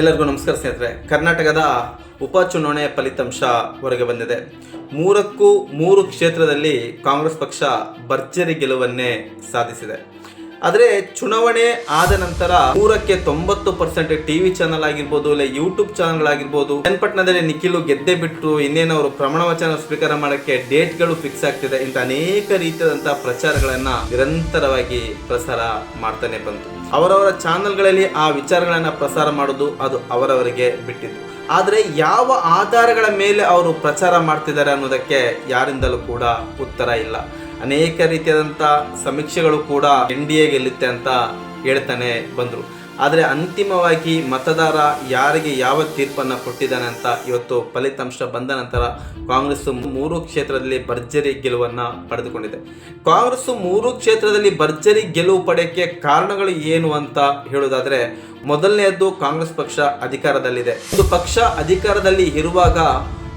ಎಲ್ಲರಿಗೂ ನಮಸ್ಕಾರ ಸ್ನೇಹಿತರೆ. ಕರ್ನಾಟಕದ ಉಪಚುನಾವಣೆ ಫಲಿತಾಂಶ ಹೊರಗೆ ಬಂದಿದೆ. ಮೂರಕ್ಕೂ ಮೂರು ಕ್ಷೇತ್ರದಲ್ಲಿ ಕಾಂಗ್ರೆಸ್ ಪಕ್ಷ ಭರ್ಜರಿ ಗೆಲುವನ್ನೇ ಸಾಧಿಸಿದೆ. ಆದರೆ ಚುನಾವಣೆ ಆದ ನಂತರ ಮೂರಕ್ಕೆ ತೊಂಬತ್ತು ಪರ್ಸೆಂಟ್ ಟಿವಿ ಚಾನಲ್ ಆಗಿರ್ಬೋದು, ಇಲ್ಲ ಯೂಟ್ಯೂಬ್ ಚಾನಲ್ ಆಗಿರ್ಬೋದು ಚನ್ನಪಟ್ಟಣದಲ್ಲಿ ನಿಖಿಲು ಗೆದ್ದೆ ಬಿಟ್ಟು ಇನ್ನೇನು ಅವರು ಪ್ರಮಾಣ ವಚನ ಸ್ವೀಕಾರ ಮಾಡೋಕ್ಕೆ ಡೇಟ್ಗಳು ಫಿಕ್ಸ್ ಆಗ್ತಿದೆ, ಇಂಥ ಅನೇಕ ರೀತಿಯಾದಂಥ ಪ್ರಚಾರಗಳನ್ನ ನಿರಂತರವಾಗಿ ಪ್ರಸಾರ ಮಾಡ್ತಾನೆ ಬಂತು. ಅವರವರ ಚಾನಲ್ಗಳಲ್ಲಿ ಆ ವಿಚಾರಗಳನ್ನು ಪ್ರಸಾರ ಮಾಡೋದು ಅದು ಅವರವರಿಗೆ ಬಿಟ್ಟಿದ್ದು. ಆದರೆ ಯಾವ ಆಧಾರಗಳ ಮೇಲೆ ಅವರು ಪ್ರಚಾರ ಮಾಡ್ತಿದ್ದಾರೆ ಅನ್ನೋದಕ್ಕೆ ಯಾರಿಂದಲೂ ಕೂಡ ಉತ್ತರ ಇಲ್ಲ. ಅನೇಕ ರೀತಿಯಾದಂಥ ಸಮೀಕ್ಷೆಗಳು ಕೂಡ ಎನ್ ಡಿ ಎ ಗೆಲ್ಲುತ್ತೆ ಅಂತ ಹೇಳ್ತಾನೆ ಬಂದರು. ಆದರೆ ಅಂತಿಮವಾಗಿ ಮತದಾರ ಯಾರಿಗೆ ಯಾವ ತೀರ್ಪನ್ನು ಕೊಟ್ಟಿದ್ದಾನೆ ಅಂತ ಇವತ್ತು ಫಲಿತಾಂಶ ಬಂದ ನಂತರ ಕಾಂಗ್ರೆಸ್ ಮೂರು ಕ್ಷೇತ್ರದಲ್ಲಿ ಭರ್ಜರಿ ಗೆಲುವನ್ನು ಪಡೆದುಕೊಂಡಿದೆ. ಕಾಂಗ್ರೆಸ್ ಮೂರು ಕ್ಷೇತ್ರದಲ್ಲಿ ಭರ್ಜರಿ ಗೆಲುವು ಪಡೆಯೋಕ್ಕೆ ಕಾರಣಗಳು ಏನು ಅಂತ ಹೇಳುವುದಾದರೆ ಮೊದಲನೆಯದ್ದು ಕಾಂಗ್ರೆಸ್ ಪಕ್ಷ ಅಧಿಕಾರದಲ್ಲಿದೆ. ಒಂದು ಪಕ್ಷ ಅಧಿಕಾರದಲ್ಲಿ ಇರುವಾಗ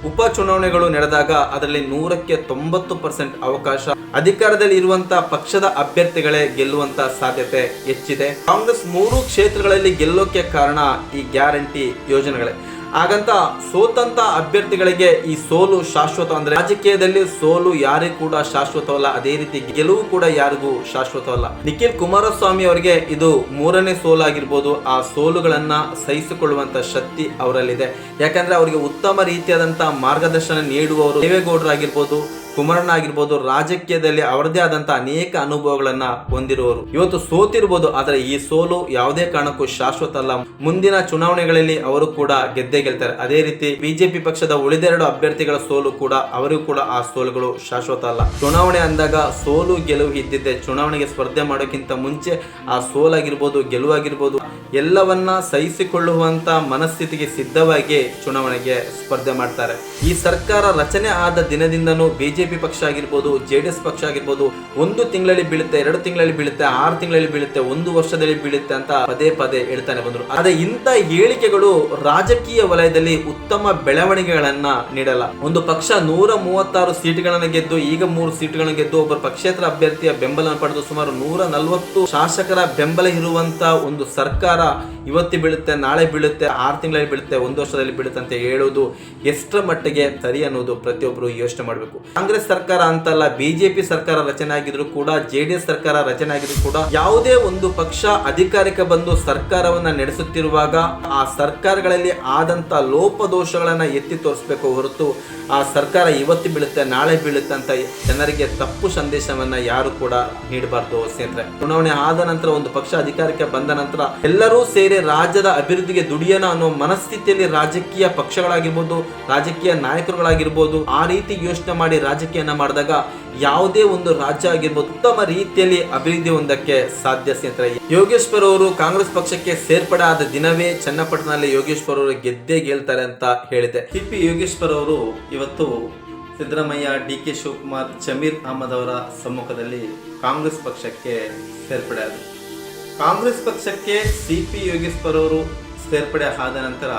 ಉಪಚುನಾವಣೆಗಳು ನಡೆದಾಗ ಅದರಲ್ಲಿ ನೂರಕ್ಕೆ ತೊಂಬತ್ತು ಪರ್ಸೆಂಟ್ ಅವಕಾಶ. ಅಧಿಕಾರದಲ್ಲಿ ಇರುವಂತಹ ಪಕ್ಷದ ಅಭ್ಯರ್ಥಿಗಳೇ ಗೆಲ್ಲುವಂತ ಸಾಧ್ಯತೆ ಹೆಚ್ಚಿದೆ. ಕಾಂಗ್ರೆಸ್ ಮೂರು ಕ್ಷೇತ್ರಗಳಲ್ಲಿ ಗೆಲ್ಲೋಕೆ ಕಾರಣ ಈ ಗ್ಯಾರಂಟಿ ಯೋಜನೆಗಳೇ. ಹಾಗಂತ ಸೋತಂತ ಅಭ್ಯರ್ಥಿಗಳಿಗೆ ಈ ಸೋಲು ಶಾಶ್ವತ ಅಂದ್ರೆ ರಾಜಕೀಯದಲ್ಲಿ ಸೋಲು ಯಾರಿಗೂ ಕೂಡ ಶಾಶ್ವತವಲ್ಲ. ಅದೇ ರೀತಿ ಗೆಲುವು ಕೂಡ ಯಾರಿಗೂ ಶಾಶ್ವತವಲ್ಲ. ನಿಖಿಲ್ ಕುಮಾರಸ್ವಾಮಿ ಅವರಿಗೆ ಇದು ಮೂರನೇ ಸೋಲಾಗಿರ್ಬೋದು. ಆ ಸೋಲುಗಳನ್ನ ಸಹಿಸಿಕೊಳ್ಳುವಂತ ಶಕ್ತಿ ಅವರಲ್ಲಿದೆ. ಯಾಕಂದ್ರೆ ಅವರಿಗೆ ಉತ್ತಮ ರೀತಿಯಾದಂತಹ ಮಾರ್ಗದರ್ಶನ ನೀಡುವವರು ದೇವೇಗೌಡರಾಗಿರ್ಬೋದು ಕುಮಾರಣ್ಣ ಆಗಿರ್ಬೋದು ರಾಜಕೀಯದಲ್ಲಿ ಅವರದೇ ಆದಂತಹ ಅನೇಕ ಅನುಭವಗಳನ್ನ ಹೊಂದಿರುವವರು. ಇವತ್ತು ಸೋತಿರ್ಬೋದು, ಆದರೆ ಈ ಸೋಲು ಯಾವುದೇ ಕಾರಣಕ್ಕೂ ಶಾಶ್ವತ ಅಲ್ಲ ಮುಂದಿನ ಚುನಾವಣೆಗಳಲ್ಲಿ ಅವರು ಕೂಡ ಗೆದ್ದೇ ಗೆಲ್ತಾರೆ. ಅದೇ ರೀತಿ ಬಿಜೆಪಿ ಪಕ್ಷದ ಉಳಿದೆರಡು ಅಭ್ಯರ್ಥಿಗಳ ಸೋಲು ಕೂಡ, ಅವರಿಗೂ ಕೂಡ ಆ ಸೋಲುಗಳು ಶಾಶ್ವತ ಅಲ್ಲ. ಚುನಾವಣೆ ಅಂದಾಗ ಸೋಲು ಗೆಲುವು ಇದ್ದಿದ್ದೆ. ಚುನಾವಣೆಗೆ ಸ್ಪರ್ಧೆ ಮಾಡೋಕ್ಕಿಂತ ಮುಂಚೆ ಆ ಸೋಲಾಗಿರ್ಬೋದು, ಗೆಲುವಾಗಿರ್ಬೋದು, ಎಲ್ಲವನ್ನ ಸಹಿಸಿಕೊಳ್ಳುವಂತ ಮನಸ್ಥಿತಿಗೆ ಸಿದ್ಧವಾಗಿ ಚುನಾವಣೆಗೆ ಸ್ಪರ್ಧೆ ಮಾಡ್ತಾರೆ. ಈ ಸರ್ಕಾರ ರಚನೆ ಆದ ದಿನದಿಂದನೂ ಬಿಜೆಪಿ ಪಕ್ಷ ಆಗಿರ್ಬೋದು ಜೆ ಡಿ ಎಸ್ ಪಕ್ಷ ಆಗಿರ್ಬೋದು, ಒಂದು ತಿಂಗಳಲ್ಲಿ ಬೀಳುತ್ತೆ, ಎರಡು ತಿಂಗಳಲ್ಲಿ ಬೀಳುತ್ತೆ, ಆರು ತಿಂಗಳಲ್ಲಿ ಬೀಳುತ್ತೆ, ಒಂದು ವರ್ಷದಲ್ಲಿ ಬೀಳುತ್ತೆ ಅಂತ ಪದೇ ಪದೇ ಹೇಳ್ತಾನೆ ಬಂದರು. ಆದ್ರೆ ಇಂಥ ಹೇಳಿಕೆಗಳು ರಾಜಕೀಯ ವಲಯದಲ್ಲಿ ಉತ್ತಮ ಬೆಳವಣಿಗೆಗಳನ್ನ ನೀಡಲ್ಲ. ಒಂದು ಪಕ್ಷ ನೂರ ಮೂವತ್ತಾರು ಸೀಟ್ಗಳನ್ನು ಗೆದ್ದು, ಈಗ ಮೂರು ಸೀಟ್ಗಳನ್ನು ಗೆದ್ದು ಒಬ್ಬರು ಪಕ್ಷೇತರ ಅಭ್ಯರ್ಥಿಯ ಬೆಂಬಲ ಪಡೆದು ಸುಮಾರು ನೂರ ನಲವತ್ತು ಶಾಸಕರ ಬೆಂಬಲ ಇರುವಂತ ಒಂದು ಸರ್ಕಾರ ಇವತ್ತು ಬೀಳುತ್ತೆ, ನಾಳೆ ಬೀಳುತ್ತೆ, ಆರು ತಿಂಗಳಲ್ಲಿ ಬೀಳುತ್ತೆ, ಒಂದು ವರ್ಷದಲ್ಲಿ ಬೀಳುತ್ತೆ ಅಂತ ಹೇಳೋದು ಎಷ್ಟರ ಮಟ್ಟಿಗೆ ಸರಿ ಅನ್ನೋದು ಪ್ರತಿಯೊಬ್ಬರು ಯೋಚನೆ ಮಾಡಬೇಕು. ಕಾಂಗ್ರೆಸ್ ಸರ್ಕಾರ ಅಂತಲ್ಲ, ಬಿಜೆಪಿ ಸರ್ಕಾರ ರಚನೆ ಆಗಿದ್ರು ಕೂಡ, ಜೆ ಡಿ ಎಸ್ ಸರ್ಕಾರ ರಚನೆ ಆಗಿದ್ರು ಕೂಡ ಯಾವುದೇ ಒಂದು ಪಕ್ಷ ಅಧಿಕಾರಕ್ಕೆ ಬಂದು ಸರ್ಕಾರವನ್ನ ನಡೆಸುತ್ತಿರುವಾಗ ಆ ಸರ್ಕಾರಗಳಲ್ಲಿ ಆದಂತ ಲೋಪದೋಷಗಳನ್ನ ಎತ್ತಿ ತೋರಿಸಬೇಕು ಹೊರತು ಆ ಸರ್ಕಾರ ಇವತ್ತು ಬೀಳುತ್ತೆ, ನಾಳೆ ಬೀಳುತ್ತೆ ಅಂತ ಜನರಿಗೆ ತಪ್ಪು ಸಂದೇಶವನ್ನ ಯಾರು ಕೂಡ ನೀಡಬಾರ್ದು ಸ್ನೇಹಿತರೆ. ಚುನಾವಣೆ ಆದ ನಂತರ ಒಂದು ಪಕ್ಷ ಅಧಿಕಾರಕ್ಕೆ ಬಂದ ನಂತರ ಎಲ್ಲರೂ ಸೇರಿ ರಾಜ್ಯದ ಅಭಿವೃದ್ಧಿಗೆ ದುಡಿಯೋಣ ಅನ್ನೋ ಮನಸ್ಥಿತಿಯಲ್ಲಿ ರಾಜಕೀಯ ಪಕ್ಷಗಳಾಗಿರ್ಬೋದು, ರಾಜಕೀಯ ನಾಯಕರುಗಳಾಗಿರ್ಬೋದು, ಆ ರೀತಿ ಯೋಚನೆ ಮಾಡಿ ರಾಜಕೀಯನ ಮಾಡಿದಾಗ ಯಾವುದೇ ಒಂದು ರಾಜ್ಯ ಆಗಿರ್ಬೋದು, ಉತ್ತಮ ರೀತಿಯಲ್ಲಿ ಅಭಿವೃದ್ಧಿ ಹೊಂದಕ್ಕೆ ಸಾಧ್ಯ ಸ್ನೇಹಿತರೆ. ಯೋಗೇಶ್ವರ್ ಅವರು ಕಾಂಗ್ರೆಸ್ ಪಕ್ಷಕ್ಕೆ ಸೇರ್ಪಡೆ ಆದ ದಿನವೇ ಚನ್ನಪಟ್ಟಣದಲ್ಲಿ ಯೋಗೇಶ್ವರ್ ಅವರು ಗೆದ್ದೇ ಗೆಲ್ತಾರೆ ಅಂತ ಹೇಳಿದೆ. ಸಿಪಿ ಪಿ ಯೋಗೇಶ್ವರ್ ಅವರು ಇವತ್ತು ಸಿದ್ದರಾಮಯ್ಯ, ಡಿ ಕೆ ಶಿವಕುಮಾರ್, ಜಮೀರ್ ಅಹಮದ್ ಅವರ ಸಮ್ಮುಖದಲ್ಲಿ ಕಾಂಗ್ರೆಸ್ ಪಕ್ಷಕ್ಕೆ ಸೇರ್ಪಡೆ ಆದರು ಕಾಂಗ್ರೆಸ್ ಪಕ್ಷಕ್ಕೆ ಸಿ ಪಿ ಯೋಗೇಶ್ವರ್ ಅವರು ಸೇರ್ಪಡೆ ಆದ ನಂತರ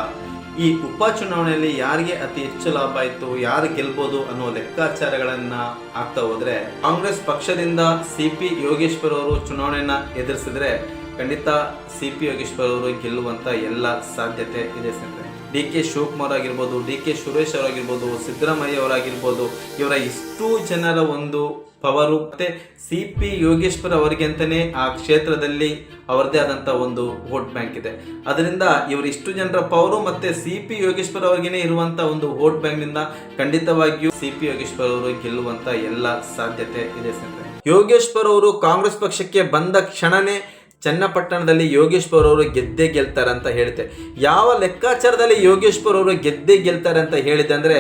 ಈ ಉಪಚುನಾವಣೆಯಲ್ಲಿ ಯಾರಿಗೆ ಅತಿ ಹೆಚ್ಚು ಲಾಭ ಇತ್ತು ಯಾರು ಗೆಲ್ಬೋದು ಅನ್ನೋ ಲೆಕ್ಕಾಚಾರಗಳನ್ನ ಆಗ್ತಾ ಹೋದ್ರೆ, ಕಾಂಗ್ರೆಸ್ ಪಕ್ಷದಿಂದ ಸಿ ಪಿ ಯೋಗೇಶ್ವರ್ ಅವರು ಚುನಾವಣೆಯನ್ನ ಎದುರಿಸಿದ್ರೆ ಖಂಡಿತ ಸಿ ಪಿ ಯೋಗೇಶ್ವರ್ ಅವರು ಗೆಲ್ಲುವಂತ ಎಲ್ಲ ಸಾಧ್ಯತೆ ಇದೆ ಸ್ನೇಹಿತರೆ ಡಿ ಕೆ ಶಿವಕುಮಾರ್ ಆಗಿರ್ಬೋದು, ಡಿ ಕೆ ಸುರೇಶ್ ಅವರಾಗಿರ್ಬೋದು, ಸಿದ್ದರಾಮಯ್ಯ ಅವರಾಗಿರ್ಬೋದು, ಇವರ ಇಷ್ಟು ಜನರ ಒಂದು ಪವರು. ಮತ್ತೆ ಸಿ ಪಿ ಯೋಗೇಶ್ವರ್ ಅವರಿಗೆ ಅಂತಾನೆ ಆ ಕ್ಷೇತ್ರದಲ್ಲಿ ಅವರದೇ ಆದಂತ ಒಂದು ವೋಟ್ ಬ್ಯಾಂಕ್ ಇದೆ. ಅದರಿಂದ ಇವರು ಇಷ್ಟು ಜನರ ಪವರು ಮತ್ತೆ ಸಿ ಪಿ ಯೋಗೇಶ್ವರ್ ಅವರಿಗೆ ಇರುವಂತ ಒಂದು ವೋಟ್ ಬ್ಯಾಂಕ್ನಿಂದ ಖಂಡಿತವಾಗಿಯೂ ಸಿ ಪಿ ಯೋಗೇಶ್ವರ್ ಅವರು ಗೆಲ್ಲುವಂತ ಎಲ್ಲ ಸಾಧ್ಯತೆ ಇದೆ ಸರ್ ಯೋಗೇಶ್ವರ್ ಅವರು ಕಾಂಗ್ರೆಸ್ ಪಕ್ಷಕ್ಕೆ ಬಂದ ಕ್ಷಣನೇ ಚನ್ನಪಟ್ಟಣದಲ್ಲಿ ಯೋಗೇಶ್ವರ್ ಅವರು ಗೆದ್ದೇ ಗೆಲ್ತಾರೆ ಅಂತ ಹೇಳಿದೆ. ಯಾವ ಲೆಕ್ಕಾಚಾರದಲ್ಲಿ ಯೋಗೇಶ್ವರ್ ಅವರು ಗೆದ್ದೇ ಗೆಲ್ತಾರೆ ಅಂತ ಹೇಳಿದೆ ಅಂದರೆ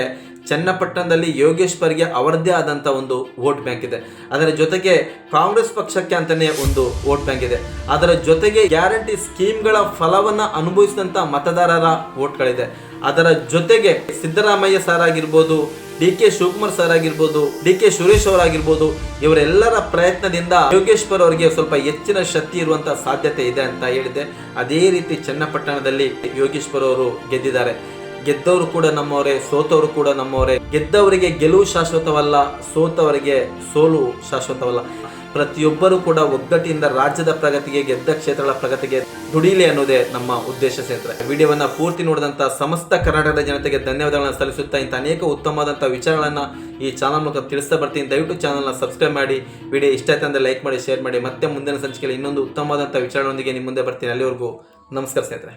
ಚನ್ನಪಟ್ಟಣದಲ್ಲಿ ಯೋಗೇಶ್ವರ್ಗೆ ಅವರದ್ದೇ ಆದಂಥ ಒಂದು ವೋಟ್ ಬ್ಯಾಂಕ್ ಇದೆ. ಅದರ ಜೊತೆಗೆ ಕಾಂಗ್ರೆಸ್ ಪಕ್ಷಕ್ಕೆ ಅಂತಲೇ ಒಂದು ವೋಟ್ ಬ್ಯಾಂಕ್ ಇದೆ. ಅದರ ಜೊತೆಗೆ ಗ್ಯಾರಂಟಿ ಸ್ಕೀಮ್ಗಳ ಫಲವನ್ನು ಅನುಭವಿಸಿದಂಥ ಮತದಾರರ ವೋಟ್ಗಳಿದೆ. ಅದರ ಜೊತೆಗೆ ಸಿದ್ದರಾಮಯ್ಯ ಸರ್ ಆಗಿರ್ಬೋದು ಡಿ ಕೆ ಶಿವಕುಮಾರ್ ಸರ್ ಆಗಿರ್ಬೋದು ಡಿ ಕೆ ಸುರೇಶ್ ಅವರಾಗಿರ್ಬೋದು, ಇವರೆಲ್ಲರ ಪ್ರಯತ್ನದಿಂದ ಯೋಗೇಶ್ವರ್ ಅವರಿಗೆ ಸ್ವಲ್ಪ ಹೆಚ್ಚಿನ ಶಕ್ತಿ ಇರುವಂತಹ ಸಾಧ್ಯತೆ ಇದೆ ಅಂತ ಹೇಳಿದೆ ಅದೇ ರೀತಿ ಚನ್ನಪಟ್ಟಣದಲ್ಲಿ ಯೋಗೇಶ್ವರ್ ಅವರು ಗೆದ್ದಿದ್ದಾರೆ. ಗೆದ್ದವರು ಕೂಡ ನಮ್ಮವರೇ, ಸೋತವರು ಕೂಡ ನಮ್ಮವರೇ. ಗೆದ್ದವರಿಗೆ ಗೆಲುವು ಶಾಶ್ವತವಲ್ಲ, ಸೋತವರಿಗೆ ಸೋಲು ಶಾಶ್ವತವಲ್ಲ. ಪ್ರತಿಯೊಬ್ಬರೂ ಕೂಡ ಒಗ್ಗಟ್ಟಿಯಿಂದ ರಾಜ್ಯದ ಪ್ರಗತಿಗೆ, ಗೆದ್ದ ಕ್ಷೇತ್ರಗಳ ಪ್ರಗತಿಗೆ ದುಡಿಲಿ ಅನ್ನೋದೇ ನಮ್ಮ ಉದ್ದೇಶ ಸ್ನೇಹಿತರೆ ವಿಡಿಯೋವನ್ನ ಪೂರ್ತಿ ನೋಡಿದಂತ ಸಮಸ್ತ ಕರ್ನಾಟಕದ ಜನತೆಗೆ ಧನ್ಯವಾದಗಳನ್ನು ಸಲ್ಲಿಸುತ್ತಾ ಇಂಥ ಅನೇಕ ಉತ್ತಮವಾದಂಥ ವಿಚಾರಗಳನ್ನ ಈ ಚಾನಲ್ ಮೂಲಕ ತಿಳಿಸ್ತಾ ಬರ್ತೀನಿ. ದಯವಿಟ್ಟು ಚಾನಲ್ನ ಸಬ್ಸ್ಕ್ರೈಬ್ ಮಾಡಿ, ವಿಡಿಯೋ ಇಷ್ಟ ಆಯ್ತು ಅಂದ್ರೆ ಲೈಕ್ ಮಾಡಿ ಶೇರ್ ಮಾಡಿ. ಮತ್ತೆ ಮುಂದಿನ ಸಂಚಿಕೆಯಲ್ಲಿ ಇನ್ನೊಂದು ಉತ್ತಮವಾದಂಥ ವಿಚಾರಗಳೊಂದಿಗೆ ನಿಮ್ಮ ಮುಂದೆ ಬರ್ತೀನಿ. ಅಲ್ಲಿವರೆಗೂ ನಮಸ್ಕಾರ ಸ್ನೇಹಿತರೆ